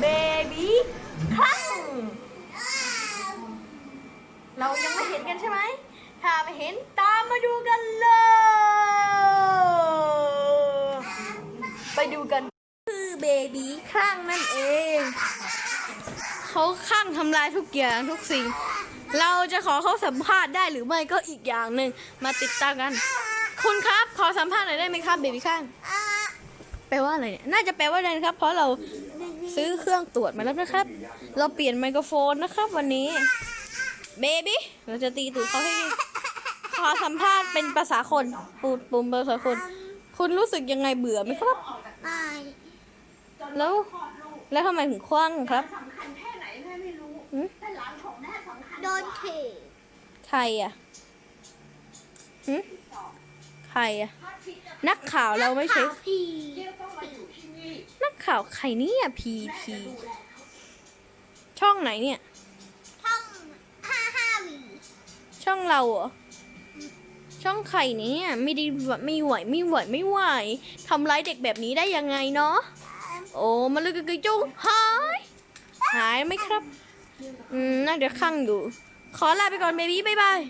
เบบี้คลั่งเรายังไม่เห็นกันใช่ไหม ถ้าไม่เห็นตามมาดูกันเลย ไปดูกัน คือเบบี้คลั่งนั่นเอง เขาคลั่งทำลายทุกอย่างทุกสิ่ง เราจะขอเขาสัมภาษณ์ได้หรือไม่ก็อีกอย่างหนึ่งมาติดตามกัน คุณครับขอสัมภาษณ์หน่อยได้ไหมครับเบบี้คลั่งแปลว่าอะไรเนี่ย น่าจะแปลว่าอะไรนครับ เพราะเรา ซื้อเครื่องตรวจมาแล้วนะครับ เราเปลี่ยนไมโครโฟนนะครับ วันนี้ เบบี้ เราจะตีตูดเขาให้ขอสัมภาษณ์เป็นภาษาคนปูดปุ่มภาษาคน คุณรู้สึกยังไงเบื่อไหมครับ ไม่แล้ว แล้วทำไมถึงคว้างครับ สำคัญแค่ไหนแม่ไม่รู้ หืม แต่หลานของแม่สำคัญโดนเทใครอะหึใครอะ นักข่าวเราไม่ใช่ข่าว ข่าวใครเนี่ยพีพีช่องไหนเนี่ย ช่องห้าห้าวีช่องเราเหรอ ช่องใครเนี่ย ไม่ได้ไม่ไหวไม่ไหวไม่ไหวทำร้ายเด็กแบบนี้ได้ยังไงเนาะโอ้มาเลยกึกจุ้งหายหายไหมครับ อืมน่าจะข้างอยู่ขอลาไปก่อนเบบี้บ๊ายบาย